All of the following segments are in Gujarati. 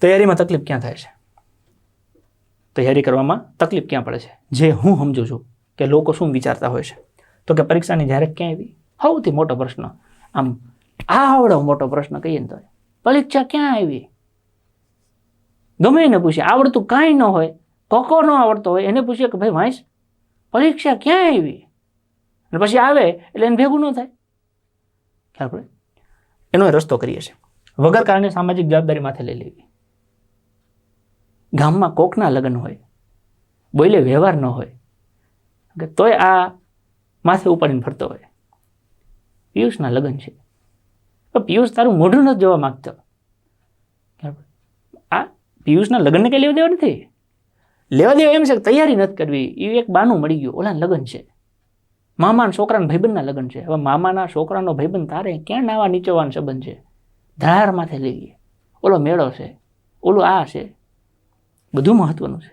તૈયારીમાં તકલીફ ક્યાં થાય છે? તૈયારી કરવામાં તકલીફ ક્યાં પડે છે? જે હું સમજુ છું કે લોકો શું વિચારતા હોય છે. તો કે પરીક્ષાની જાહેરાત ક્યાં આવી? સૌથી મોટો પ્રશ્ન. આમ આવડો મોટો પ્રશ્ન કહીએ ને તો પરીક્ષા ક્યાં આવી? ગમે એને પૂછે, આવડતું કાંઈ ન હોય કોકો ન આવડતો હોય, એને પૂછીએ કે ભાઈ વાંચ પરીક્ષા ક્યાં આવી? અને પછી આવે એટલે એને ભેગું ન થાય. ખ્યાલ એનો રસ્તો કરીએ છીએ. વગર કારણે સામાજિક જવાબદારી માથે લઈ લેવી. ગામમાં કોકના લગ્ન હોય, બોલે વ્યવહાર ન હોય, કે તોય આ માથે ઉપાડીને ફરતો હોય. પિયુષના લગ્ન છે. તો પિયુષ તારું મોઢું નથી જોવા માગતો. આ પિયુષના લગ્નને કંઈ લેવા દેવા નથી? લેવા દેવા એમ છે કે તૈયારી નથી કરવી. એ એક બાનું મળી ગયું. ઓલા લગ્ન છે. મામાના છોકરાના ભાઈબંધના લગ્ન છે. હવે મામાના છોકરાનો ભાઈબંધ તારે ક્યાં નાવા નીચોવાનો સંબંધ છે? ધાર માથે લઈ લઈએ ઓલો મેળો છે. ઓલું આ છે. બધું મહત્ત્વનું છે.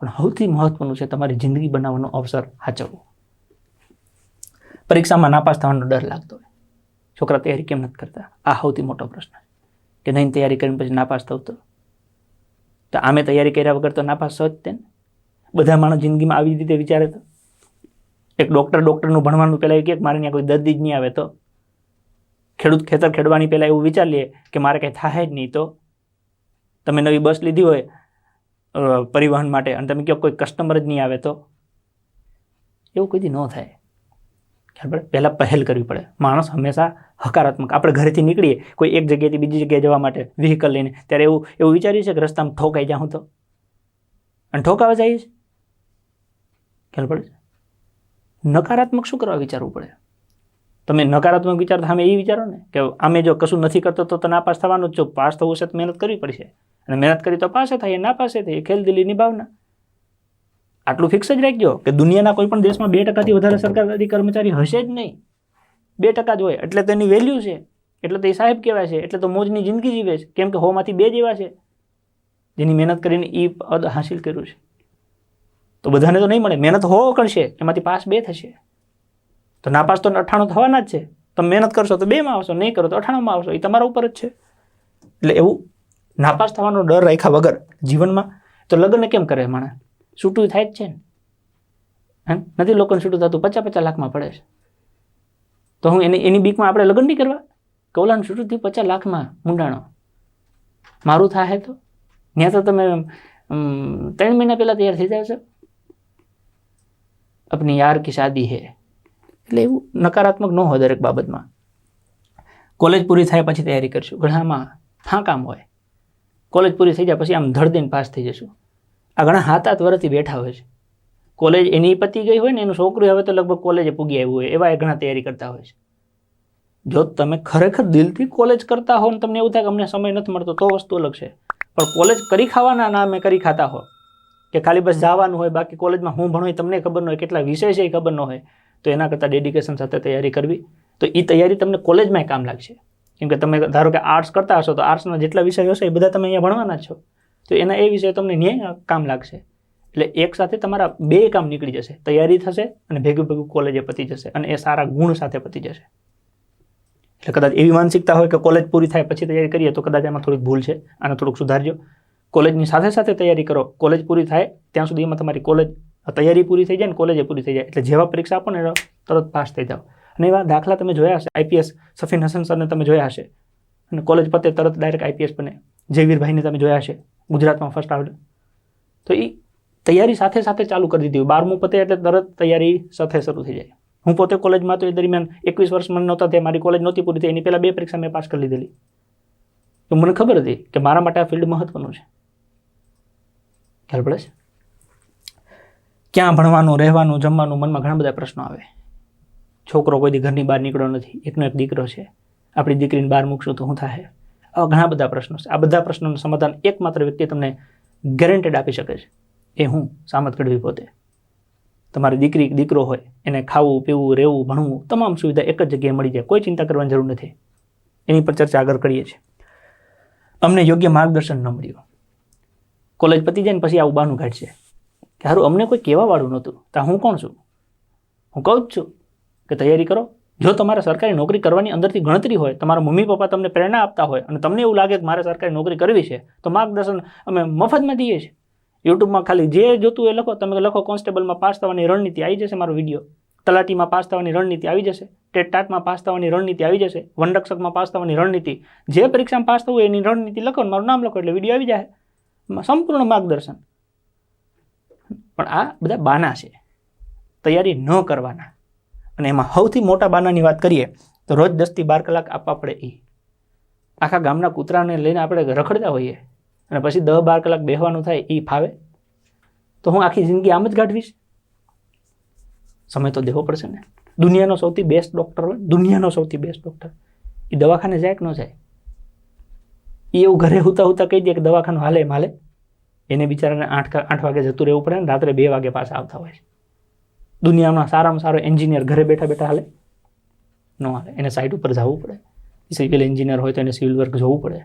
પણ સૌથી મહત્ત્વનું છે તમારી જિંદગી બનાવવાનો અવસર સાચવવો પરીક્ષામાં નાપાસ થવાનો ડર લાગતો હોય. છોકરા તૈયારી કેમ નથી કરતા? આ સૌથી મોટો પ્રશ્ન કે નહીં તૈયારી કરીને પછી નાપાસ થવું તો? તો આમે તૈયારી કર્યા વગર તો નાપાસ થયો જ તેને બધા માણસ જિંદગીમાં આવી રીતે વિચારે તો? એક ડૉક્ટર ડૉક્ટરનું ભણવાનું પહેલાં કે મારે ત્યાં કોઈ દર્દી જ નહીં આવે તો? ખેડૂત ખેતર ખેડવાની પહેલાં એવું વિચારીએ કે મારે કંઈ થાય જ નહીં તો? તમે નવી બસ લીધી હોય પરિવહન માટે. અને તમે કહો કોઈ કસ્ટમર જ નહીં આવે તો? એવું કોઈથી ન થાય. ખ્યાલ પડે? પહેલાં પહેલ કરવી પડે. માણસ હંમેશા હકારાત્મક. આપણે ઘરેથી નીકળીએ, કોઈ એક જગ્યાએથી બીજી જગ્યાએ જવા માટે વ્હીકલ લઈને, ત્યારે એવું એવું વિચાર્યું છે કે રસ્તામાં ઠોકાઈ જાઉં તો? અને ઠોકાવા જઈએ ખ્યાલ પડે નકારાત્મક શું કરવા વિચારવું પડે? તમે નકારાત્મક વિચાર સામે એ વિચારો ને કે આમે જો કશું નથી કરતો તો તો નાપાસ થવાનું જ છો. પાસ થવું છે તો મહેનત કરવી પડશે. અને મહેનત કરી તો પાસે થાય ના પાસે થાય ખેલદિલી ભાવના. આટલું ફિક્સ જ રાખજો કે દુનિયાના કોઈ પણ દેશમાં બે ટકાથી વધારે સરકારી કર્મચારી હશે જ નહીં. બે ટકા જ હોય, એટલે તેની વેલ્યુ છે, એટલે તો એ સાહેબ કહેવાય છે, એટલે તો મોજની જિંદગી જીવે છે. કેમ કે હોમાંથી બે જેવા છે, જેની મહેનત કરીને એ પદ હાંસિલ કર્યું છે. તો બધાને તો નહીં મળે, મહેનત હો કરશે, એમાંથી પાસ બે થશે. તો નાપાસ તો અઠાણું થવાના જ છે. તમે મહેનત કરશો તો બેમાં આવશો, નહીં કરો તો અઠાણુંમાં આવશો, એ તમારા ઉપર જ છે. એટલે એવું નાપાસ થવાનો ડર રાખ્યા વગર જીવનમાં? તો લગ્ન કેમ કરે માણસ? છૂટું થાય જ છે ને. નથી લોકોને છૂટું થતું, પચાસ પચાસ લાખમાં પડે છે. તો હું એની એની બીકમાં આપણે લગ્ન નહીં કરવા? કૌલાનું છૂટું થયું પચાસ લાખમાં મૂંડાણો. મારું થાય તો? ત્યાં તો તમે ત્રણ મહિના પહેલાં તૈયાર થઈ જાવ છો? આપની યાર કી શાદી હે. એટલે એવું નકારાત્મક ન હોય દરેક બાબતમાં. કોલેજ પૂરી થાય પછી તૈયારી કરશું. ઘણામાં ફાંકામ હોય. કોલેજ પૂરી થઈ જાય, પછી આમ ધડ પાસ થઈ જશું. આ ઘણા હાથ હાથ વર્ષથી બેઠા હોય છે. કોલેજ એની પતી ગઈ હોય ને, એનું છોકરું હવે તો લગભગ કોલેજે પૂગી આવ્યું હોય, એવા એ ઘણા તૈયારી કરતા હોય છે. જો તમે ખરેખર દિલથી કોલેજ કરતા હો ને, તમને એવું થાય કે અમને સમય નથી મળતો, તો વસ્તુ અલગ છે. પણ કોલેજ કરી ખાવાના નામે કરી ખાતા હો કે ખાલી બસ જવાનું હોય, બાકી કોલેજમાં હું ભણું તમને ખબર ન હોય, કેટલા વિષય છે એ ખબર ન હોય, તો એના કરતાં ડેડિકેશન સાથે તૈયારી કરવી. તો એ તૈયારી તમને કોલેજમાં કામ લાગશે. કેમ કે તમે ધારો કે આર્ટ્સ કરતા હશો, તો આર્ટ્સના જેટલા વિષયો હશે એ બધા તમે અહીંયા ભણવાના છો. તો એના એ વિષય તમને ન્યાય કામ લાગશે. એટલે એક સાથે તમારા બે કામ નીકળી જશે. તૈયારી થશે અને ભેગું ભેગું કોલેજે પતી જશે અને એ સારા ગુણ સાથે પતી જશે. એટલે કદાચ એવી માનસિકતા હોય કે કોલેજ પૂરી થાય પછી તૈયારી કરીએ, તો કદાચ એમાં થોડીક ભૂલ છે. આને થોડુંક સુધારજો. કોલેજની સાથે સાથે તૈયારી કરો. કોલેજ પૂરી થાય, ત્યાં સુધી એમાં તમારી કોલેજ તૈયારી પૂરી થઈ જાય ને કોલેજે પૂરી થઈ જાય. એટલે જેવા પરીક્ષા આપો ને તરત પાસ થઈ જાઓ. અને એવા દાખલા તમે જોયા હશે આઈપીએસ સફીન હસન સરને તમે જોયા હશે. અને કોલેજ પતે તરત ડાયરેક્ટ આઈપીએસ બને. જયવીરભાઈને તમે જોયા હશે, ગુજરાતમાં ફર્સ્ટ આવડે તો એ તૈયારી સાથે સાથે ચાલુ કરી દીધી. બારમું પતે એટલે તરત તૈયારી સાથે શરૂ થઈ જાય. હું પોતે કોલેજમાં તો એ દરમિયાન એકવીસ વર્ષ મને નહોતા તે મારી કોલેજ નહોતી પૂરી થઈ. એની પહેલાં બે પરીક્ષા મેં પાસ કરી લીધેલી. તો મને ખબર હતી કે મારા માટે આ ફિલ્ડ મહત્વનું છે. ખ્યાલ પડે છે? ક્યાં ભણવાનું, રહેવાનું, જમવાનું મનમાં ઘણા બધા પ્રશ્નો આવે. છોકરો કોઈ દી ઘરની બહાર નીકળ્યો નથી, એકનો એક દીકરો છે. આપણી દીકરીને બહાર મૂકશું તો શું થાય આવા ઘણા બધા પ્રશ્નો છે. આ બધા પ્રશ્નોનું સમાધાન એકમાત્ર વ્યક્તિ તમને ગેરંટેડ આપી શકે છે. એ હું સામત ગઢવી પોતે. તમારી દીકરી, દીકરો હોય, એને ખાવું, પીવું, રહેવું, ભણવું, તમામ સુવિધા એક જ જગ્યાએ મળી જાય. કોઈ ચિંતા કરવાની જરૂર નથી. એની પર ચર્ચા આગળ કરીએ છીએ. અમને યોગ્ય માર્ગદર્શન ન મળ્યું. કોલેજ પતી જાય ને પછી આવું બહાનું કાઢશે. કે સારું અમને કોઈ કહેવાવાળું નહોતું. તો હું કોણ છું? હું કહું જ છું. કે તૈયારી કરો. જો તમારે સરકારી નોકરી કરવાની અંદરથી ગણતરી હોય, તમારા મમ્મી પપ્પા તમને પ્રેરણા આપતા હોય અને તમને એવું લાગે કે મારે સરકારી નોકરી કરવી છે, તો માર્ગદર્શન અમે મફતમાં દઈએ છીએ. યુટ્યુબમાં ખાલી જે જોતું એ લખો, તમે લખો કોન્સ્ટેબલમાં પાસ થવાની રણનીતિ આવી જશે મારો વીડિયો. તલાટીમાં પાસ થવાની રણનીતિ આવી જશે, ટેટ ટાટમાં પાસ થવાની રણનીતિ આવી જશે, વનરક્ષકમાં પાસ થવાની રણનીતિ. જે પરીક્ષામાં પાસ થવું એની રણનીતિ લખો મારું નામ લખો એટલે વીડિયો આવી જાય. સંપૂર્ણ માર્ગદર્શન. પણ આ બધા બાના છે. તૈયારી ન કરવાના. અને એમાં સૌથી મોટા બાનાની વાત કરીએ, તો રોજ દસથી બાર કલાક આપવા પડે એ આખા ગામના કૂતરાને લઈને આપણે રખડતા હોઈએ અને પછી દસ બાર કલાક બેહવાનું થાય એ ફાવે. તો હું આખી જિંદગી આમ જ કાઢવીશ સમય તો દેવો પડશે ને. દુનિયાનો સૌથી બેસ્ટ ડૉક્ટર હોય, દુનિયાનો સૌથી બેસ્ટ ડૉક્ટર એ દવાખાને જાય કે ન જાય? એ એવું ઘરે હુતા હુતા કહી દે કે દવાખાનું હાલે માલે. એને બિચારાને આઠ આઠ વાગે જતું રહેવું પડે ને રાત્રે બે વાગે પાછા આવતા હોય છે. દુનિયામાં સારામાં સારો એન્જિનિયર ઘરે બેઠા બેઠા હાલે. ન હાલે. એને સાઇટ ઉપર જવું પડે. સિવિલ એન્જિનિયર હોય તો એને સિવિલ વર્ક જોવું પડે.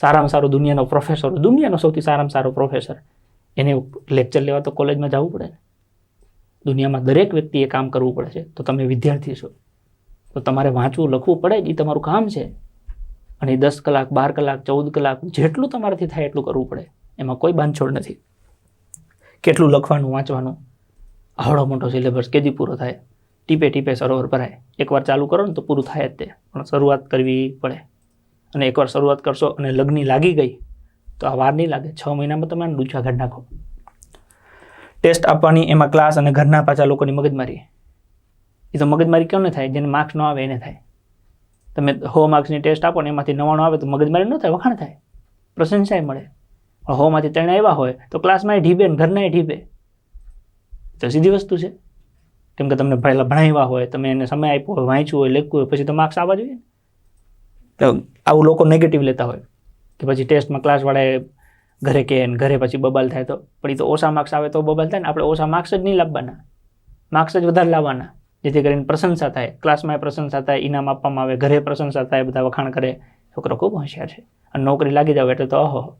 સારામાં સારો દુનિયાનો પ્રોફેસર દુનિયાનો સૌથી સારામાં સારો પ્રોફેસર એને લેક્ચર લેવા તો કોલેજમાં જવું પડે ને. દુનિયામાં દરેક વ્યક્તિએ કામ કરવું પડે છે. તો તમે વિદ્યાર્થી છો. તો તમારે વાંચવું, લખવું પડે એ તમારું કામ છે. અને દસ કલાક, બાર કલાક, ચૌદ કલાક જેટલું તમારાથી થાય એટલું કરવું પડે. એમાં કોઈ બાંધછોડ નથી. કેટલું લખવાનું, વાંચવાનું આવડો મોટો સિલેબસ કેદી પૂરો થાય? ટીપે ટીપે સરોવર ભરાય. એકવાર ચાલુ કરો ને તો પૂરું થાય જ તે. પણ શરૂઆત કરવી પડે. અને એકવાર શરૂઆત કરશો અને લગ્ન લાગી ગઈ, તો આ વાર નહીં લાગે. છ મહિનામાં તમે ડૂચા ઘર નાખો. ટેસ્ટ આપવાની, એમાં ક્લાસ અને ઘરના પાછા લોકોની મગજમારી. એ તો મગજમારી કેમ થાય? જેને માર્ક્સ ન આવે એને થાય. તમે હો માર્ક્સની ટેસ્ટ આપો ને એમાંથી નવાણું આવે તો મગજમારી ન થાય, વખાણ થાય. પ્રશંસાય મળે. હોમાંથી ત્રણ આવ્યા હોય તો ક્લાસમાં ઢીબે ને ઘરના ઢીબે. તો સીધી વસ્તુ છે. કેમ કે તમને પહેલાં ભણાવ્યા હોય, તમે એને સમય આપ્યો હોય, વાંચ્યું હોય, લખ્યું હોય, પછી તો માર્ક્સ આવવા જોઈએ. તો આવું લોકો નેગેટિવ લેતા હોય. કે પછી ટેસ્ટમાં ક્લાસવાળાએ ઘરે કે ઘરે પછી બબાલ થાય તો, પણ તો ઓછા માર્ક્સ આવે તો બબાલ થાય ને, આપણે ઓછા માર્ક્સ જ નહીં લાવવાના. માર્ક્સ જ વધારે લાવવાના. જેથી કરીને પ્રશંસા થાય. ક્લાસમાં પ્રશંસા થાય ઇનામ આપવામાં આવે, ઘરે પ્રશંસા થાય, બધા વખાણ કરે. છોકરો ખૂબ હોશિયાર છે. અને નોકરી લાગી જાવ એટલે તો ઓહો